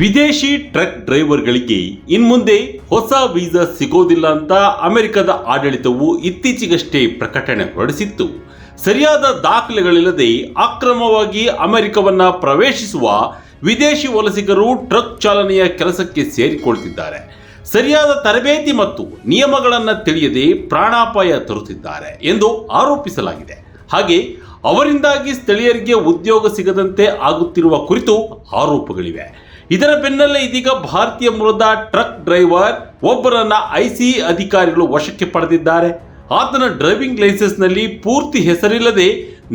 ವಿದೇಶಿ ಟ್ರಕ್ ಡ್ರೈವರ್ಗಳಿಗೆ ಇನ್ಮುಂದೆ ಹೊಸ ವೀಸಾ ಸಿಗೋದಿಲ್ಲ ಅಂತ ಅಮೆರಿಕದ ಆಡಳಿತವು ಇತ್ತೀಚೆಗಷ್ಟೇ ಪ್ರಕಟಣೆ ಹೊರಡಿಸಿತ್ತು. ಸರಿಯಾದ ದಾಖಲೆಗಳಿಲ್ಲದೆ ಅಕ್ರಮವಾಗಿ ಅಮೆರಿಕವನ್ನ ಪ್ರವೇಶಿಸುವ ವಿದೇಶಿ ವಲಸಿಗರು ಟ್ರಕ್ ಚಾಲನೆಯ ಕೆಲಸಕ್ಕೆ ಸೇರಿಕೊಳ್ತಿದ್ದಾರೆ. ಸರಿಯಾದ ತರಬೇತಿ ಮತ್ತು ನಿಯಮಗಳನ್ನು ತಿಳಿಯದೆ ಪ್ರಾಣಾಪಾಯ ತರುತ್ತಿದ್ದಾರೆ ಎಂದು ಆರೋಪಿಸಲಾಗಿದೆ. ಹಾಗೆ ಅವರಿಂದಾಗಿ ಸ್ಥಳೀಯರಿಗೆ ಉದ್ಯೋಗ ಸಿಗದಂತೆ ಆಗುತ್ತಿರುವ ಕುರಿತು ಆರೋಪಗಳಿವೆ. ಇದರ ಬೆನ್ನಲ್ಲೇ ಇದೀಗ ಭಾರತೀಯ ಮೂಲದ ಟ್ರಕ್ ಡ್ರೈವರ್ ಒಬ್ಬರನ್ನ ಐಸಿ ಅಧಿಕಾರಿಗಳು ವಶಕ್ಕೆ ಪಡೆದಿದ್ದಾರೆ. ಆತನ ಡ್ರೈವಿಂಗ್ ಲೈಸೆನ್ಸ್ನಲ್ಲಿ ಪೂರ್ತಿ ಹೆಸರಿಲ್ಲದೆ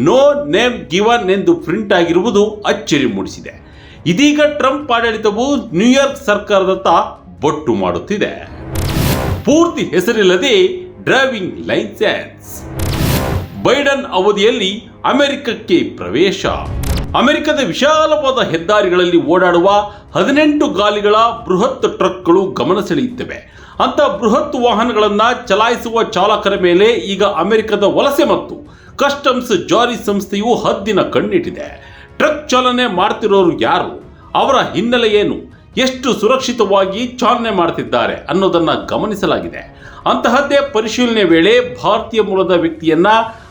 ನೋ ನೇಮ್ ಗಿವನ್ ಎಂದು ಪ್ರಿಂಟ್ ಆಗಿರುವುದು ಅಚ್ಚರಿ ಮೂಡಿಸಿದೆ. ಇದೀಗ ಟ್ರಂಪ್ ಆಡಳಿತವು ನ್ಯೂಯಾರ್ಕ್ ಸರ್ಕಾರದತ್ತ ಬೊಟ್ಟು ಮಾಡುತ್ತಿದೆ. ಪೂರ್ತಿ ಹೆಸರಿಲ್ಲದೆ ಡ್ರೈವಿಂಗ್ ಲೈಸೆನ್ಸ್. ಬೈಡನ್ ಅವಧಿಯಲ್ಲಿ ಅಮೆರಿಕಕ್ಕೆ ಪ್ರವೇಶ. ಅಮೆರಿಕದ ವಿಶಾಲವಾದ ಹೆದ್ದಾರಿಗಳಲ್ಲಿ ಓಡಾಡುವ ಹದಿನೆಂಟು ಗಾಲಿಗಳ ಬೃಹತ್ ಟ್ರಕ್ಗಳು ಗಮನ ಸೆಳೆಯುತ್ತವೆ. ಅಂಥ ಬೃಹತ್ ವಾಹನಗಳನ್ನು ಚಲಾಯಿಸುವ ಚಾಲಕರ ಮೇಲೆ ಈಗ ಅಮೆರಿಕದ ವಲಸೆ ಮತ್ತು ಕಸ್ಟಮ್ಸ್ ಜಾರಿ ಸಂಸ್ಥೆಯು ಹದ್ದಿನ ಕಣ್ಣಿಟ್ಟಿದೆ. ಟ್ರಕ್ ಚಾಲನೆ ಮಾಡ್ತಿರೋರು ಯಾರು? ಅವರ ಹಿನ್ನೆಲೆ ಏನು? ಎಷ್ಟು ಸುರಕ್ಷಿತವಾಗಿ ಚಾಲನೆ ಮಾಡ್ತಿದ್ದಾರೆ ಅನ್ನೋದನ್ನ ಗಮನಿಸಲಾಗಿದೆ. ಅಂತಹದ್ದೇ ಪರಿಶೀಲನೆ ವೇಳೆ ಭಾರತೀಯ ಮೂಲದ ವ್ಯಕ್ತಿಯನ್ನ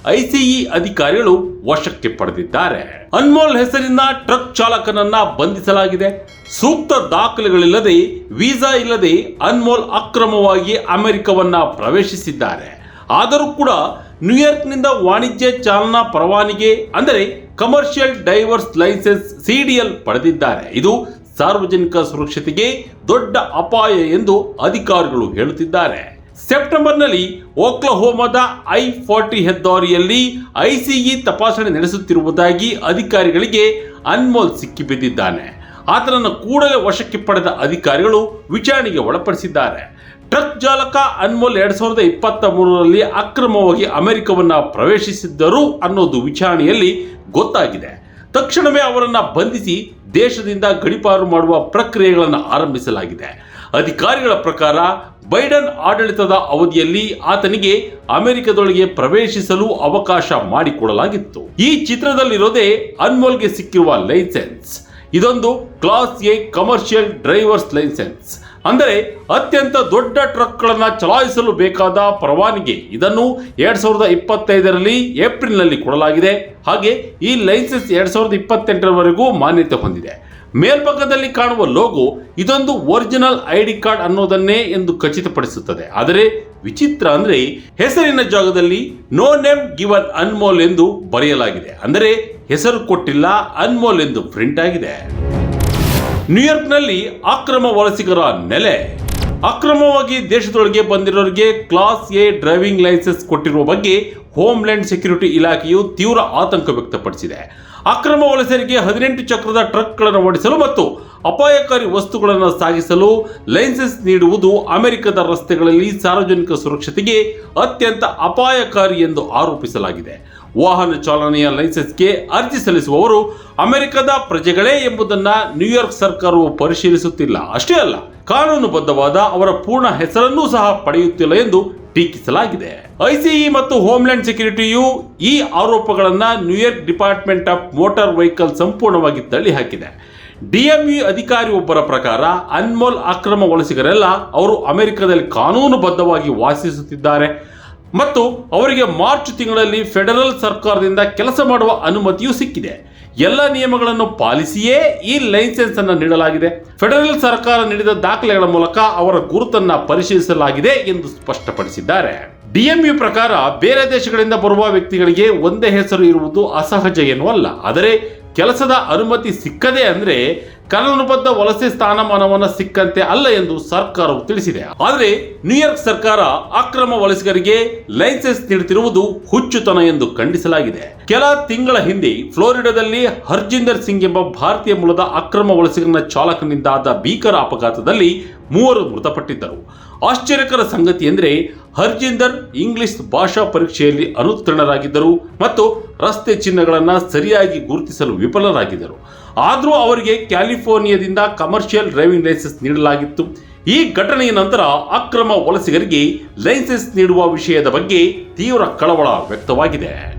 ಐಸಿಇ ಅಧಿಕಾರಿಗಳು ವಶಕ್ಕೆ ಪಡೆದಿದ್ದಾರೆ. ಅನ್ಮೋಲ್ ಹೆಸರಿನ ಟ್ರಕ್ ಚಾಲಕನನ್ನ ಬಂಧಿಸಲಾಗಿದೆ. ಸೂಕ್ತ ದಾಖಲೆಗಳಿಲ್ಲದೆ, ವೀಸಾ ಇಲ್ಲದೆ ಅನ್ಮೋಲ್ ಅಕ್ರಮವಾಗಿ ಅಮೆರಿಕವನ್ನ ಪ್ರವೇಶಿಸಿದ್ದಾರೆ. ಆದರೂ ಕೂಡ ನ್ಯೂಯಾರ್ಕ್ನಿಂದ ವಾಣಿಜ್ಯ ಚಾಲನಾ ಪರವಾನಿಗೆ, ಅಂದರೆ ಕಮರ್ಷಿಯಲ್ ಡೈವರ್ಸ್ ಲೈಸೆನ್ಸ್ ಸಿಡಿಎಲ್ ಪಡೆದಿದ್ದಾರೆ. ಇದು ಸಾರ್ವಜನಿಕ ಸುರಕ್ಷತೆಗೆ ದೊಡ್ಡ ಅಪಾಯ ಎಂದು ಅಧಿಕಾರಿಗಳು ಹೇಳುತ್ತಿದ್ದಾರೆ. ಸೆಪ್ಟೆಂಬರ್ನಲ್ಲಿ ಓಕ್ಲಹೋಮದ ಐ ಫಾರ್ಟಿ ಹೆದ್ದಾರಿಯಲ್ಲಿ ಐಸಿಇ ತಪಾಸಣೆ ನಡೆಸುತ್ತಿರುವುದಾಗಿ ಅಧಿಕಾರಿಗಳಿಗೆ ಅನ್ಮೋಲ್ ಸಿಕ್ಕಿಬಿದ್ದಿದ್ದಾನೆ. ಆತನನ್ನು ಕೂಡಲೇ ವಶಕ್ಕೆ ಪಡೆದ ಅಧಿಕಾರಿಗಳು ವಿಚಾರಣೆಗೆ ಒಳಪಡಿಸಿದ್ದಾರೆ. ಟ್ರಕ್ ಚಾಲಕ ಅನ್ಮೋಲ್ ಎರಡ್ ಸಾವಿರದ ಇಪ್ಪತ್ತ ಮೂರರಲ್ಲಿ ಅಕ್ರಮವಾಗಿ ಅಮೆರಿಕವನ್ನು ಪ್ರವೇಶಿಸಿದ್ದರು ಅನ್ನೋದು ವಿಚಾರಣೆಯಲ್ಲಿ ಗೊತ್ತಾಗಿದೆ. ತಕ್ಷಣವೇ ಅವರನ್ನು ಬಂಧಿಸಿ ದೇಶದಿಂದ ಗಡಿಪಾರು ಮಾಡುವ ಪ್ರಕ್ರಿಯೆಗಳನ್ನು ಆರಂಭಿಸಲಾಗಿದೆ. ಅಧಿಕಾರಿಗಳ ಪ್ರಕಾರ ಬೈಡನ್ ಆಡಳಿತದ ಅವಧಿಯಲ್ಲಿ ಆತನಿಗೆ ಅಮೆರಿಕದೊಳಗೆ ಪ್ರವೇಶಿಸಲು ಅವಕಾಶ ಮಾಡಿಕೊಡಲಾಗಿತ್ತು. ಈ ಚಿತ್ರದಲ್ಲಿರೋದೇ ಅನ್ಮೋಲ್ಗೆ ಸಿಕ್ಕಿರುವ ಲೈಸೆನ್ಸ್. ಇದೊಂದು class A commercial drivers licence. ಅಂದರೆ ಅತ್ಯಂತ ದೊಡ್ಡ ಟ್ರಕ್ಗಳನ್ನು ಚಲಾಯಿಸಲು ಬೇಕಾದ ಪರವಾನಿಗೆ ಇದನ್ನು ಎರಡ್ ಸಾವಿರದ ಇಪ್ಪತ್ತೈದರಲ್ಲಿ ಏಪ್ರಿಲ್ನಲ್ಲಿ ಕೊಡಲಾಗಿದೆ. ಹಾಗೆ ಈ ಲೈಸೆನ್ಸ್ ಎರಡ್ ಸಾವಿರದ ಇಪ್ಪತ್ತೆಂಟರವರೆಗೂ ಮಾನ್ಯತೆ ಹೊಂದಿದೆ. ಮೇಲ್ಭಾಗದಲ್ಲಿ ಕಾಣುವ ಲೋಗೋ ಇದೊಂದು ಒರಿಜಿನಲ್ ಐ ಡಿ ಕಾರ್ಡ್ ಅನ್ನೋದನ್ನೇ ಎಂದು ಖಚಿತಪಡಿಸುತ್ತದೆ. ಆದರೆ ವಿಚಿತ್ರ ಅಂದ್ರೆ ಹೆಸರಿನ ಜಾಗದಲ್ಲಿ ನೋ ನೇಮ್ ಗಿವನ್ ಅನ್ಮೋಲ್ ಎಂದು ಬರೆಯಲಾಗಿದೆ. ಅಂದರೆ ಹೆಸರು ಕೊಟ್ಟಿಲ್ಲ, ಅನ್ಮೋಲ್ ಎಂದು ಪ್ರಿಂಟ್ ಆಗಿದೆ. ನ್ಯೂಯಾರ್ಕ್ನಲ್ಲಿ ಅಕ್ರಮ ವಲಸಿಗರ ನೆಲೆ. ಅಕ್ರಮವಾಗಿ ದೇಶದೊಳಗೆ ಬಂದಿರೋರಿಗೆ ಕ್ಲಾಸ್ ಎ ಡ್ರೈವಿಂಗ್ ಲೈಸೆನ್ಸ್ ಕೊಟ್ಟಿರುವ ಬಗ್ಗೆ ಹೋಮ್ಲ್ಯಾಂಡ್ ಸೆಕ್ಯೂರಿಟಿ ಇಲಾಖೆಯು ತೀವ್ರ ಆತಂಕ ವ್ಯಕ್ತಪಡಿಸಿದೆ. ಅಕ್ರಮ ವಲಸೆರಿಗೆ ಹದಿನೆಂಟು ಚಕ್ರದ ಟ್ರಕ್ಗಳನ್ನು ಓಡಿಸಲು ಮತ್ತು ಅಪಾಯಕಾರಿ ವಸ್ತುಗಳನ್ನು ಸಾಗಿಸಲು ಲೈಸೆನ್ಸ್ ನೀಡುವುದು ಅಮೆರಿಕದ ರಸ್ತೆಗಳಲ್ಲಿ ಸಾರ್ವಜನಿಕ ಸುರಕ್ಷತೆಗೆ ಅತ್ಯಂತ ಅಪಾಯಕಾರಿ ಎಂದು ಆರೋಪಿಸಲಾಗಿದೆ. ವಾಹನ ಚಾಲನೆಯ ಲೈಸೆನ್ಸ್ಗೆ ಅರ್ಜಿ ಸಲ್ಲಿಸುವವರು ಅಮೆರಿಕದ ಪ್ರಜೆಗಳೇ ಎಂಬುದನ್ನು ನ್ಯೂಯಾರ್ಕ್ ಸರ್ಕಾರವು ಪರಿಶೀಲಿಸುತ್ತಿಲ್ಲ. ಅಷ್ಟೇ ಅಲ್ಲ, ಕಾನೂನುಬದ್ಧವಾದ ಅವರ ಪೂರ್ಣ ಹೆಸರನ್ನೂ ಸಹ ಪಡೆಯುತ್ತಿಲ್ಲ ಎಂದು ಟೀಕಿಸಲಾಗಿದೆ. ಐಸಿಇ ಮತ್ತು ಹೋಮ್ಲ್ಯಾಂಡ್ ಸೆಕ್ಯೂರಿಟಿಯು ಈ ಆರೋಪಗಳನ್ನು New York department of motor vehicle ಸಂಪೂರ್ಣವಾಗಿ ತಳ್ಳಿ ಹಾಕಿದೆ ಅಧಿಕಾರಿ ಒಬ್ಬರ ಪ್ರಕಾರ ಅನ್ಮೋಲ್ ಅಕ್ರಮ ವಲಸಿಗರೆಲ್ಲ ಅವರು ಅಮೆರಿಕದಲ್ಲಿ ಕಾನೂನುಬದ್ಧವಾಗಿ ವಾಸಿಸುತ್ತಿದ್ದಾರೆ. ಮತ್ತು ಅವರಿಗೆ ಮಾರ್ಚ್ ತಿಂಗಳಲ್ಲಿ ಫೆಡರಲ್ ಸರ್ಕಾರದಿಂದ ಕೆಲಸ ಮಾಡುವ ಅನುಮತಿಯೂ ಸಿಕ್ಕಿದೆ. ಎಲ್ಲ ನಿಯಮಗಳನ್ನು ಪಾಲಿಸಿಯೇ ಈ ಲೈಸೆನ್ಸ್ ಅನ್ನು ನೀಡಲಾಗಿದೆ. ಫೆಡರಲ್ ಸರ್ಕಾರ ನೀಡಿದ ದಾಖಲೆಗಳ ಮೂಲಕ ಅವರ ಗುರುತನ್ನ ಪರಿಶೀಲಿಸಲಾಗಿದೆ ಎಂದು ಸ್ಪಷ್ಟಪಡಿಸಿದ್ದಾರೆ. ಡಿಎಂಯು ಪ್ರಕಾರ ಬೇರೆ ದೇಶಗಳಿಂದ ಬರುವ ವ್ಯಕ್ತಿಗಳಿಗೆ ಒಂದೇ ಹೆಸರು ಇರುವುದು ಅಸಹಜ ಏನೂ ಅಲ್ಲ ಆದರೆ ಕೆಲಸದ ಅನುಮತಿ ಸಿಕ್ಕದೆ ಅಂದ್ರೆ ಕಾನೂನುಬದ್ಧ ವಲಸೆ ಸ್ಥಾನಮಾನವನ್ನು ಸಿಕ್ಕಂತೆ ಅಲ್ಲ ಎಂದು ಸರ್ಕಾರವು ತಿಳಿಸಿದೆ. ಆದರೆ ನ್ಯೂಯಾರ್ಕ್ ಸರ್ಕಾರ ಅಕ್ರಮ ವಲಸಿಗರಿಗೆ ಲೈಸೆನ್ಸ್ ನೀಡುತ್ತಿರುವುದು ಹುಚ್ಚುತನ ಎಂದು ಖಂಡಿಸಲಾಗಿದೆ. ಕೆಲ ತಿಂಗಳ ಹಿಂದೆ ಫ್ಲೋರಿಡಾದಲ್ಲಿ ಹರ್ಜಿಂದರ್ ಸಿಂಗ್ ಎಂಬ ಭಾರತೀಯ ಮೂಲದ ಅಕ್ರಮ ವಲಸಿಗರನ ಚಾಲಕನಿಂದಾದ ಭೀಕರ ಅಪಘಾತದಲ್ಲಿ ಮೂವರು ಮೃತಪಟ್ಟಿದ್ದರು. ಆಶ್ಚರ್ಯಕರ ಸಂಗತಿ ಎಂದರೆ ಹರ್ಜಿಂದರ್ ಇಂಗ್ಲಿಷ್ ಭಾಷಾ ಪರೀಕ್ಷೆಯಲ್ಲಿ ಅನುತ್ತೀರ್ಣರಾಗಿದ್ದರು ಮತ್ತು ರಸ್ತೆ ಚಿಹ್ನೆಗಳನ್ನು ಸರಿಯಾಗಿ ಗುರುತಿಸಲು ವಿಫಲರಾಗಿದ್ದರು. ಆದರೂ ಅವರಿಗೆ ಕ್ಯಾಲಿಫೋರ್ನಿಯಾದಿಂದ ಕಮರ್ಷಿಯಲ್ ಡ್ರೈವಿಂಗ್ ಲೈಸೆನ್ಸ್ ನೀಡಲಾಗಿತ್ತು. ಈ ಘಟನೆಯ ನಂತರ ಅಕ್ರಮ ವಲಸಿಗರಿಗೆ ಲೈಸೆನ್ಸ್ ನೀಡುವ ವಿಷಯದ ಬಗ್ಗೆ ತೀವ್ರ ಕಳವಳ ವ್ಯಕ್ತವಾಗಿದೆ.